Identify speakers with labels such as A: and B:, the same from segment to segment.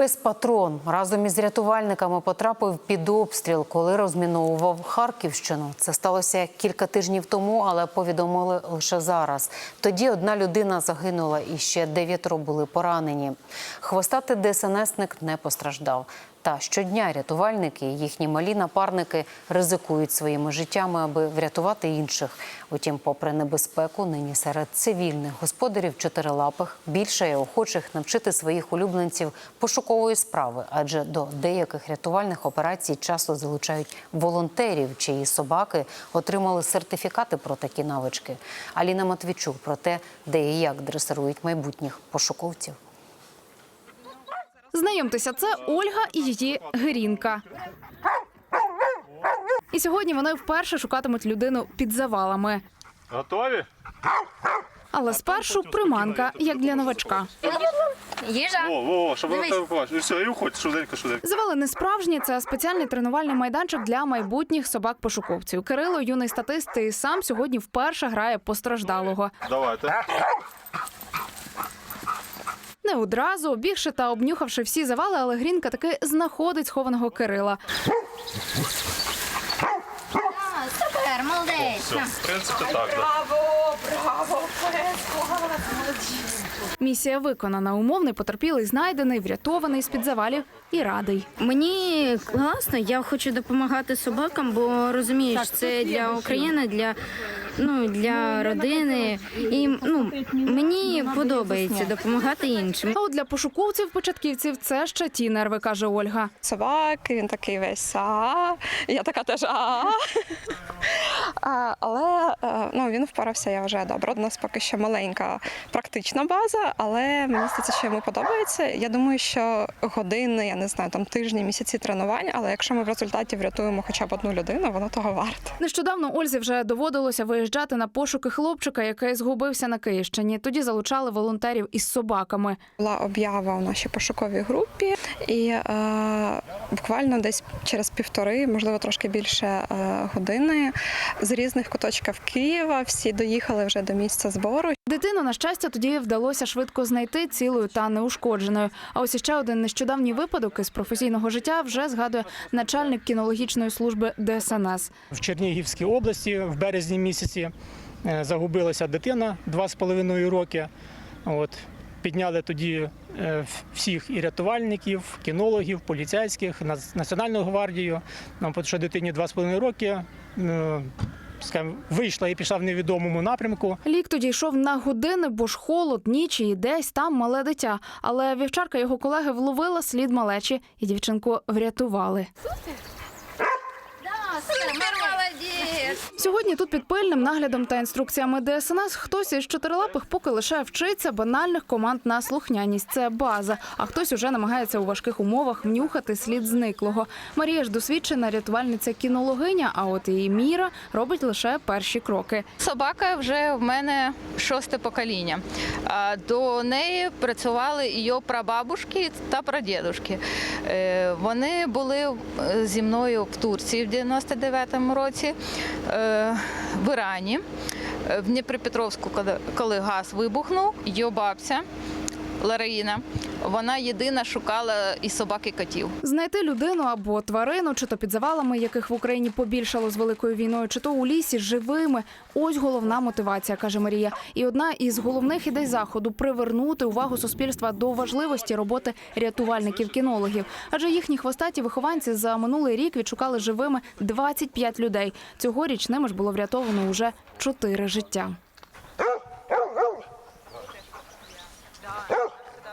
A: Пес патрон разом із рятувальниками потрапив під обстріл, коли розміновував Харківщину. Це сталося кілька тижнів тому, але повідомили лише зараз. Тоді одна людина загинула і ще дев'ятеро були поранені. Хвостати ДСНСник не постраждав. Та щодня рятувальники і їхні малі напарники ризикують своїми життями, аби врятувати інших. Утім, попри небезпеку, нині серед цивільних господарів чотирилапих більше є охочих навчити своїх улюбленців пошукової справи, адже до деяких рятувальних операцій часто залучають волонтерів, чиї собаки отримали сертифікати про такі навички. Аліна Матвійчук про те, де і як дресирують майбутніх пошуковців.
B: Знайомтеся, це Ольга і її Гирінка. І сьогодні вони вперше шукатимуть людину під завалами.
C: Готові?
B: Але спершу приманка, як для новачка.
D: Їжа.
C: Во, во, во, щоб вона
D: Дивись.
C: тебе побачила. Все, і уходь, швиденько, швиденько.
B: Завали не справжні, це спеціальний тренувальний майданчик для майбутніх собак-пошуковців. Кирило, юний статист, і сам сьогодні вперше грає постраждалого.
C: Давайте.
B: Не одразу, обігши та обнюхавши всі завали, але Грінка таки знаходить схованого Кирила.
D: Супер, молодець.
C: Все, в принципі, так. Да.
B: Місія виконана. Умовний потерпілий знайдений, врятований з під завалів і радий.
E: Мені класно, я хочу допомагати собакам, бо розумієш, це для України, для ну для родини. І ну мені подобається допомагати іншим.
B: А от для пошуковців-початківців це ще ті нерви, каже Ольга.
F: собаки, він такий весь а я така теж а ну, він впорався, я вже добре. У нас поки що маленька практична база, але мені здається, що йому подобається. Я думаю, що години, я не знаю, там тижні, місяці тренувань, але якщо ми в результаті врятуємо хоча б одну людину, воно того варте.
B: Нещодавно Ользі вже доводилося виїжджати на пошуки хлопчика, який згубився на Київщині. Тоді залучали волонтерів із собаками.
F: Була об'ява у нашій пошуковій групі, і е, буквально десь через півтори, можливо, трошки більше е, години з різних куточків Києва всі доїхали вже до місця збору.
B: Дитину, на щастя, тоді вдалося швидко знайти цілою та неушкодженою. А ось іще один нещодавній випадок із професійного життя вже згадує начальник кінологічної служби ДСНС.
G: в Чернігівській області в березні місяці е, загубилася дитина 2,5 роки. От. Підняли тоді е, всіх і рятувальників, кінологів, поліцейських, Нац- Національну гвардію. Нам що дитині 2,5 роки. Скажімо, Вийшла і пішла в невідомому напрямку.
B: Лік тоді йшов на години, бо ж холод, ніч і десь там мале дитя. Але вівчарка його колеги вловила слід малечі, і дівчинку врятували.
D: Супер, молодець.
B: Сьогодні тут під пильним наглядом та інструкціями ДСНС хтось із чотирилапих поки лише вчиться банальних команд на слухняність. Це база. А хтось уже намагається у важких умовах внюхати слід зниклого. Марія ж досвідчена рятувальниця кінологиня. А от її міра робить лише перші кроки.
H: Собака вже в мене шосте покоління. До неї працювали її прабабушки та прадідушки. Е, Вони були е, зі мною в Турції в 99-му році, е, в Ірані, в Дніпропетровську, коли газ вибухнув, її бабця Лараїна. Вона єдина шукала і собак, і котів.
B: Знайти людину або тварину, чи то під завалами, яких в Україні побільшало з великою війною, чи то у лісі живими. Ось головна мотивація, каже Марія. І одна із головних ідей заходу привернути увагу суспільства до важливості роботи рятувальників-кінологів. Адже їхні хвостаті вихованці за минулий рік відшукали живими 25 людей. Цьогоріч ними ж було врятовано уже 4 життя.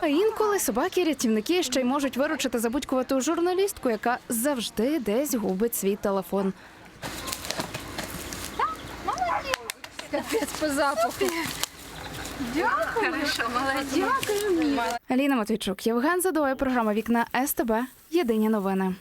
B: А інколи собаки-рятівники ще й можуть виручити забудькувату журналістку, яка завжди десь губить свій телефон. Аліна Матвійчук, Євген Задоє, програма Вікна СТБ. Єдині новини.